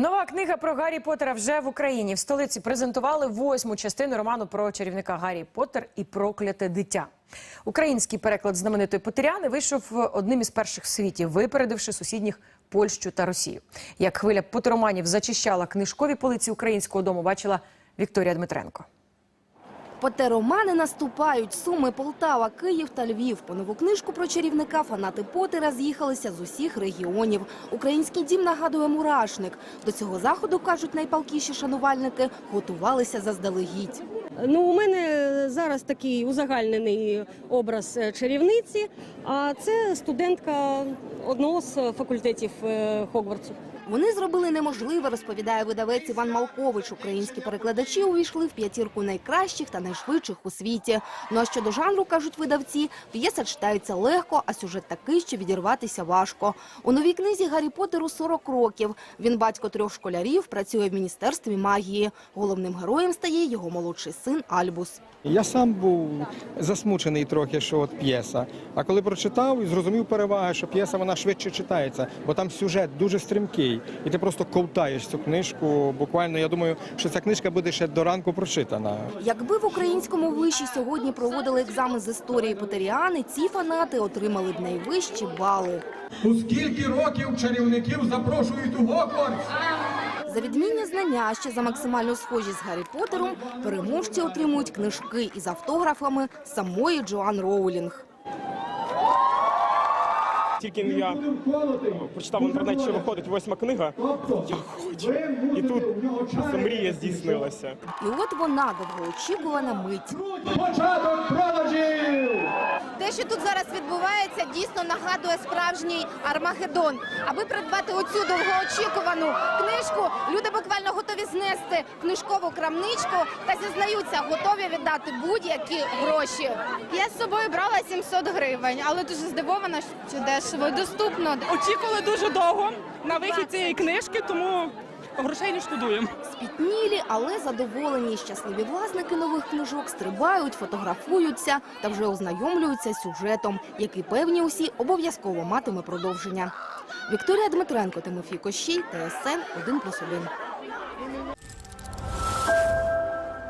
Нова книга про Гаррі Поттера вже в Україні. В столиці презентували восьму частину роману про чарівника Гаррі Поттер і прокляте дитя. Український переклад знаменитої Потеряни вийшов одним із перших в світі, випередивши сусідніх Польщу та Росію. Як хвиля потероманів зачищала книжкові полиці українського дому, бачила Вікторія Дмитренко. Потеромани наступають. Суми, Полтава, Київ та Львів. По нову книжку про чарівника фанати Потера з'їхалися з усіх регіонів. Український дім нагадує мурашник. До цього заходу, кажуть найпалкіші шанувальники, готувалися заздалегідь. Ну, у мене зараз такий узагальнений образ е, чарівниці, а це студентка одного з факультетів е, Хогвартсу. Вони зробили неможливе, розповідає видавець Іван Малкович. Українські перекладачі увійшли в п'ятірку найкращих та найшвидших у світі. Ну а щодо жанру, кажуть видавці, п'єса читається легко, а сюжет такий, що відірватися важко. У новій книзі Гаррі Поттеру 40 років. Він батько трьох школярів, працює в міністерстві магії. Головним героєм стає його молодший син Альбус. Я сам був засмучений трохи, що от п'єса. А коли прочитав зрозумів переваги, що п'єса вона швидше читається, бо там сюжет дуже стрімкий, і ти просто ковтаєш цю книжку. Буквально я думаю, що ця книжка буде ще до ранку прочитана. Якби в українському виші сьогодні проводили екзамен з історії Потеріани, ці фанати отримали б найвищі бали. У скільки років чарівників запрошують у Гогвартс? За відмінні знання, а ще за максимальну схожість з Гаррі Поттером, переможці отримують книжки із автографами самої Джоан Роулінг. Тільки я прочитав в інтернеті, що виходить восьма книга. Я хочу. І тут мрія здійснилася. І от вона довгоочікувана мить. Початок продажів! Що тут зараз відбувається, дійсно нагадує справжній Армагеддон. Аби придбати оцю довгоочікувану книжку, люди буквально готові знести книжкову крамничку та зізнаються, готові віддати будь-які гроші. Я з собою брала 700 гривень, але дуже здивована, що дешево доступно. Очікували дуже довго на вихід цієї книжки, тому грошей не шкодуємо. Спітнілі, але задоволені. Щасливі власники нових книжок стрибають, фотографуються та вже ознайомлюються з сюжетом, який певні усі обов'язково матиме продовження. Вікторія Дмитренко, Тимофій Кощій, ТСН 1+,1.